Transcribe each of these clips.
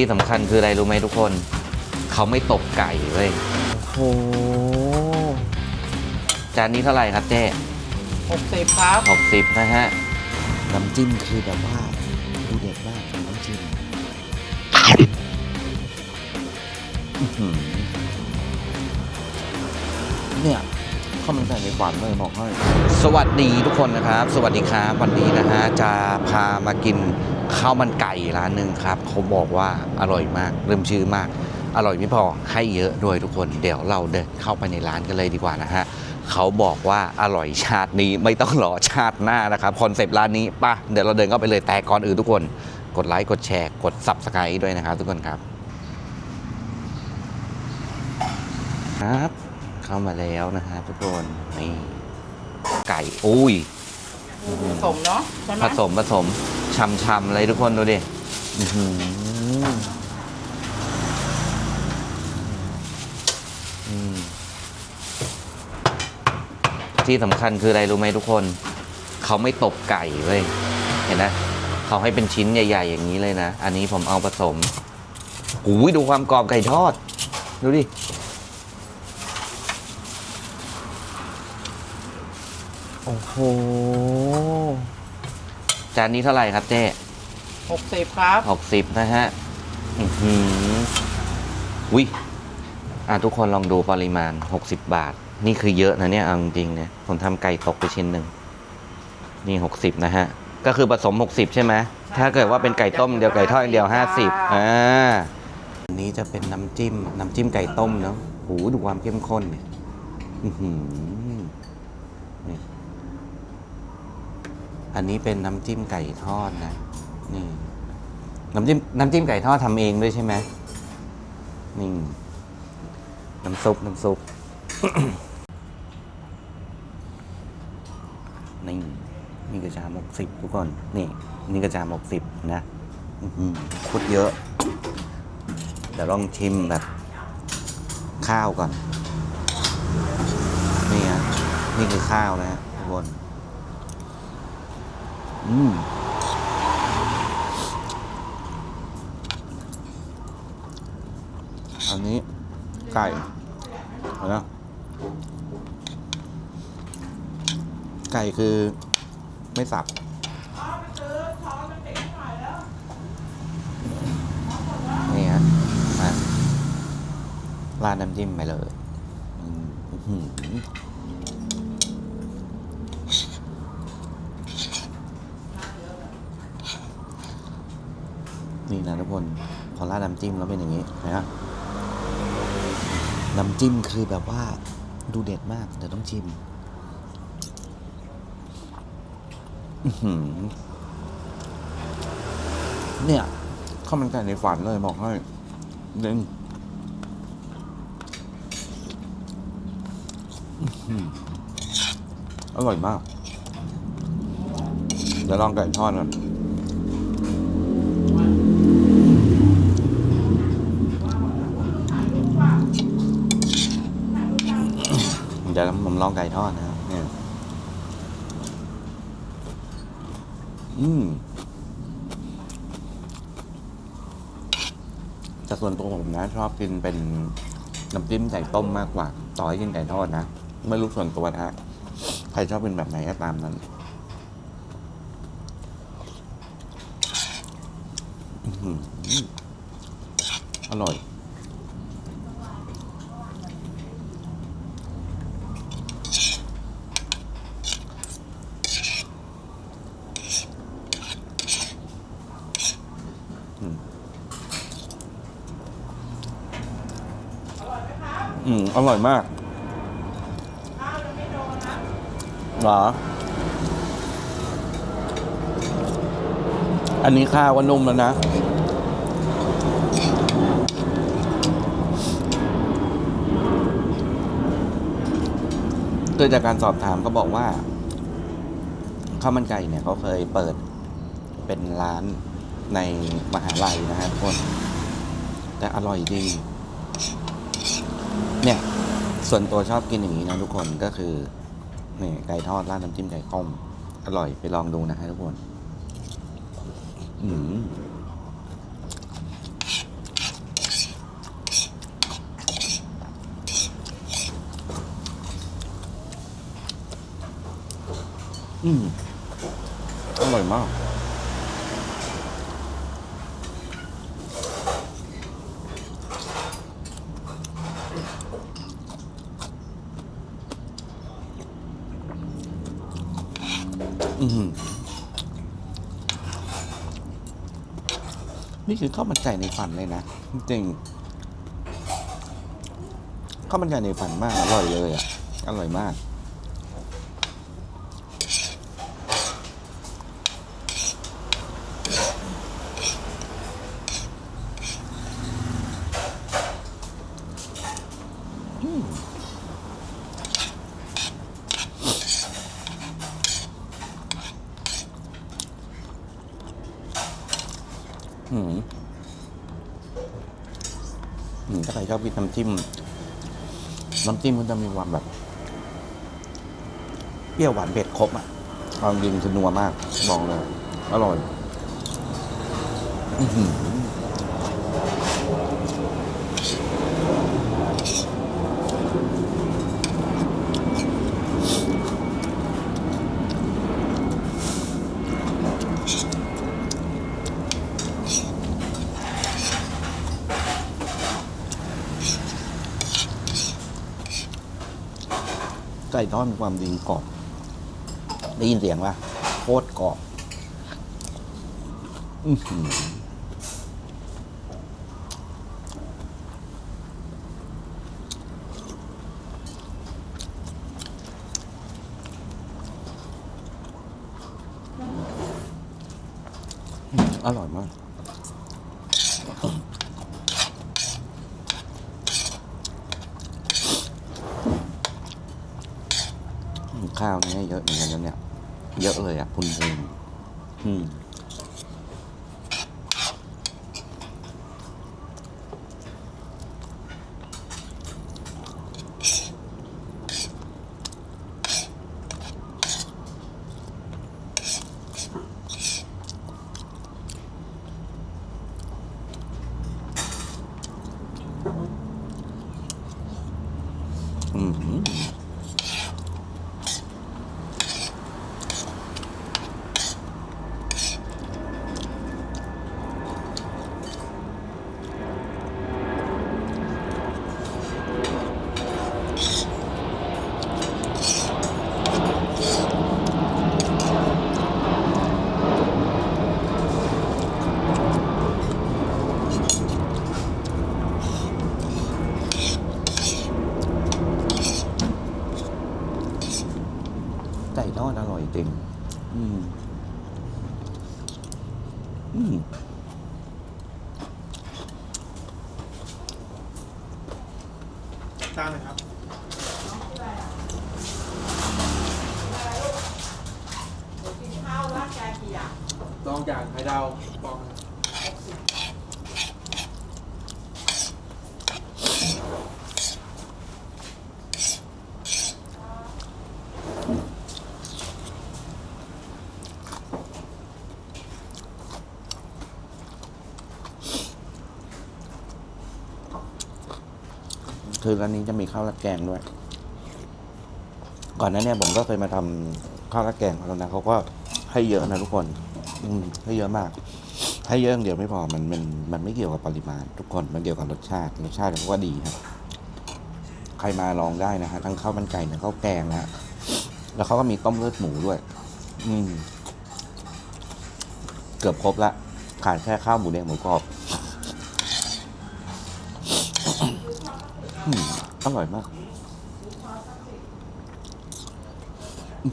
ที่สำคัญคืออะไรรู้ไหมทุกคน เขาไม่ตบไก่เว้ยโอ้โหจานนี้เท่าไหร่ครับเจ๊หกสิบครับ หกสิบนะฮะ น้ำจิ้มคือแบบว่าดูเด็ดมากน้ำจิ้มอื้อหือเนี่ยข้าวมันไก่ในฝันเลยบอกให้ สวัสดีทุกคนนะครับ สวัสดีครับ วันนี้นะฮะจะพามากิน ข้าวมันไก่ร้านหนึ่งครับเขาบอกว่าอร่อยมากเริ่มชื่อมาก อร่อยไม่พอให้เยอะด้วยทุกคน เดี๋ยวเราเดินเข้าไปในร้านกันเลยดีกว่านะฮะเขาบอกว่าอร่อยชาตินี้ไม่ต้องรอชาติหน้านะครับคอนเซปต์ร้านนี้ป่ะเดี๋ยวเราเดินเข้าไปเลยแต่ก่อนอื่นทุกคน กดไลค์กดแชร์กด subscribe ด้วยนะครับทุกคนครับครับ เข้ามาแล้วนะครับทุกคนนี่ไก่อุ้ย ผสมเนาะใช่ไหมผสมผสมช่ำๆเลยทุกคนดูดิอื้อหืออืมที่สำคัญคืออะไรรู้ไหมทุกคน เขาไม่ตบไก่เว้ยเห็นนะเขาให้เป็นชิ้นใหญ่ๆ อย่างนี้เลยนะ อันนี้ผมเอาผสมอุ้ยดูความกรอบไก่ทอด ดูดิ โอ้โห จานนี้เท่าไหร่ครับเจ๊หกสิบครับ หกสิบนะฮะ อือหือวิอะทุกคนลองดูปริมาณ 60 บาท นี่คือเยอะนะเนี่ยเอาจริงๆเนี่ยผมทำไก่ตกไปชิ้นหนึ่ง นี่ 60 นะฮะ ก็คือผสม 60 ใช่ไหม ถ้าเกิดว่าเป็นไก่ต้มเดียวไก่ทอดอย่างเดียว 50อ่าอันนี้จะเป็นน้ำจิ้ม น้ำจิ้มไก่ต้มเนาะ หูดูความเข้มข้นเนี่ย อือหือ อันนี้เป็นน้ำจิ้มไก่ทอดนะนี่น้ำจิ้มน้ำจิ้มไก่ทอดทำเองด้วยใช่ไหมนี่น้ำซุปน้ำซุปนี่นี่กระจามหกสิบทุกคน นี่ นี่กระจามหกสิบนะคุดเยอะเดี๋ยวลองชิมแบบ ข้าวก่อน นี่ฮะนี่คือข้าวนะฮะทุกคน อันนี้ไก่เอานะไก่คือไม่สับนี่ฮะราดน้ำจิ้มไปเลย อืมอื้อหือ นะทุกคนพอราดน้ำจิ้มแล้วเป็นอย่างนี้นะน้ำจิ้มคือแบบว่าดูเด็ดมากเดี๋ยวต้องชิมเนี่ยข้าวมันไก่ในฝันเลยบอกให้เด้งอร่อยมาก เดี๋ยวลองไก่ทอดก่อนเดี๋ยวผมลองไก่ทอดนะครับเนี่ยอืมแต่ส่วนตัวผมนะชอบกินเป็นน้ำจิ้มไก่ต้มมากกว่า ต่อให้กินไก่ทอดนะ ไม่รู้ส่วนตัวนะฮะใครชอบเป็นแบบไหนก็ตามนั้นอื้อหืออร่อย อร่อยมากหรอ อันนี้ข้าวก็นุ่มแล้วนะโดยจากการสอบถามก็บอกว่าข้าวมันไก่เนี่ยเขาเคยเปิดเป็นร้านในมหาลัยนะฮะทุกคน แต่อร่อยดี เนี่ยส่วนตัวชอบกินอย่างนี้นะทุกคนก็คือเนี่ยไก่ทอดราดน้ำจิ้มไก่ต้มอร่อยไปลองดูนะฮะทุกคนอืมอืมอร่อยมาก นี่คือข้าวมันไก่ในฝันเลยนะ จริงข้าวมันไก่ในฝันมากอร่อยเลยอะ อร่อยมาก อืม อืมถ้าใครชอบกินน้ำจิ้ม น้ำจิ้มมันจะมีความแบบ เปรี้ยวหวานเผ็ดครบอะความจริงคือนัวมาก บอกเลย อร่อย อื ไก่ทอดมีความดีกรอบได้ยินเสียงป่ะโคตรกรอบอือร่อยมาก ข้าวนี่เยอะเหมือนกันนะเนี่ย เยอะเลยอะพุนพุนอืมอืมไก่ทอดอร่อยจริง อืม อืม จานเลยครับข้าวราดแกงกี่อย่างลองอย่างไข่ดาวลอง คือร้านนี้จะมีข้าวราดแกงด้วย ก่อนหน้าเนี้ผมก็เคยมาทำข้าวราดแกงเขาแล้วนะเขาก็ให้เยอะนะทุกคน อืมให้เยอะมาก ให้เยอะอย่างเดียวไม่พอมันมันมันไม่เกี่ยวกับปริมาณ ทุกคนมันเกี่ยวกับรสชาติรสชาติเขาก็ดีครับ ใครมาลองได้นะฮะทั้งข้าวมันไก่ทั้งข้าวแกงนะฮะแล้วเขาก็มีต้มเลือดหมูด้วย อืม เกือบครบละขาดแค่ข้าวหมูแดงหมูกรอบ อืมอร่อยมากอื้อ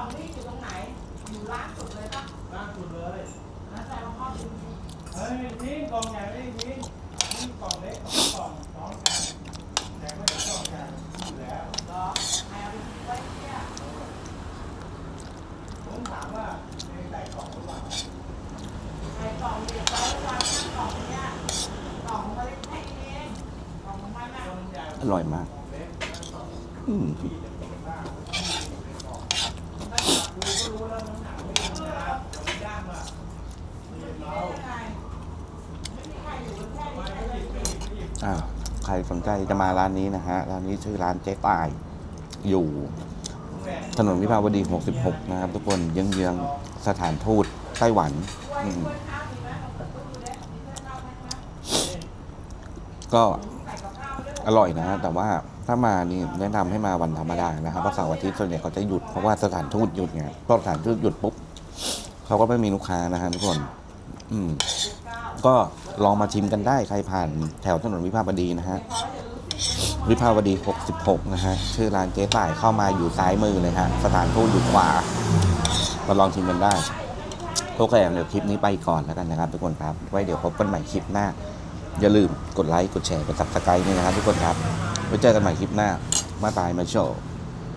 งอยู่ตรงไหนอยู่ร้านสุดเลยปะล่างสุดเลยแล้วแต่ว่าพ่อยมาไปไว้เนี่ยผมถามว่าในใส่ก อร่อยมากแค่นี้เองกล่องของมันน่ะกล่องใหญ่อร่อยมากเล็กอืมใครอยู่กันแค่ไม่นี้ไม่หยิบไม่หยิบไม่หยิบอ้าใครสนใจจะมาร้านนี้นะฮะ ร้านนี้ชื่อร้านเจ๊ตาย อยู่ ถนนวิภาวดี 66 นะครับทุกคนเยื้องๆ สถานทูตไต้หวัน ก็อร่อยนะ แต่ว่าถ้ามานี่แนะนำให้มาวันธรรมดานะครับเพราะเสาร์อาทิตย์ส่วนใหญ่เขาจะหยุดเพราะว่าสถานทูตหยุดไงพอสถานทูตหยุดปุ๊บเขาก็ไม่มีลูกค้านะฮะทุกคน อืม ก็ลองมาชิมกันได้ใครผ่านแถวถนนวิภาวดีนะฮะวิภาวดี 66 นะฮะ ชื่อร้านเจ๊ต่ายเข้ามาอยู่ซ้ายมือเลยฮะ สถานทูตอยู่ขวา มาลองชิมกันได้โอเคเดี๋ยวคลิปนี้ไปก่อนแล้วกันนะครับทุกคนครับ ไว้เดี๋ยวพบกันใหม่คลิปหน้า อย่าลืมกดไลค์ กดแชร์ กดติดตามนี่นะครับทุกคนครับ ไว้เจอกันใหม่คลิปหน้า มาตายมาโชว์